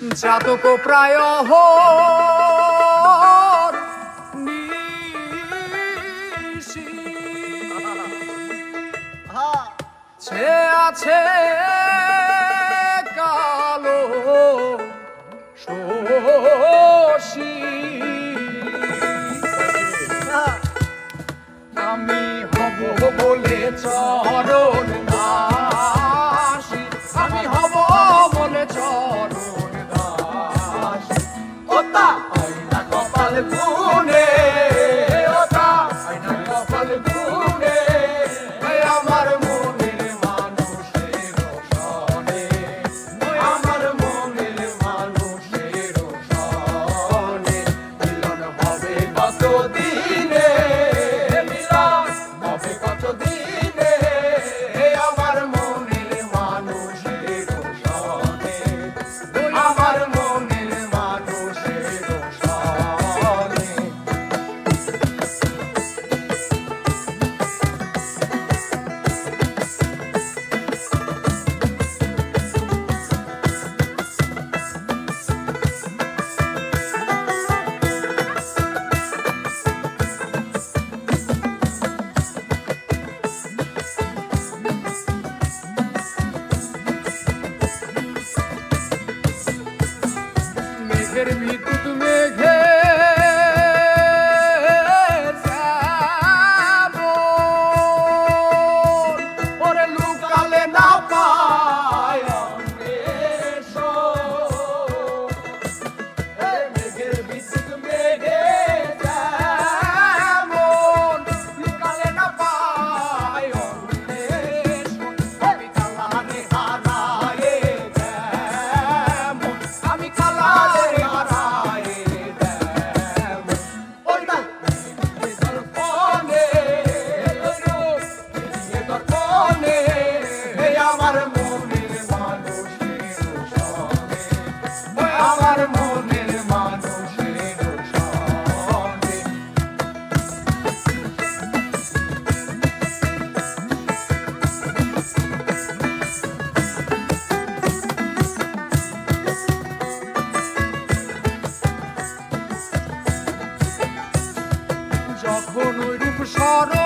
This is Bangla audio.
চাতক প্রায় সে আছে কালো শোষী আমি হব বলে চরণ না தெரிவித்து সর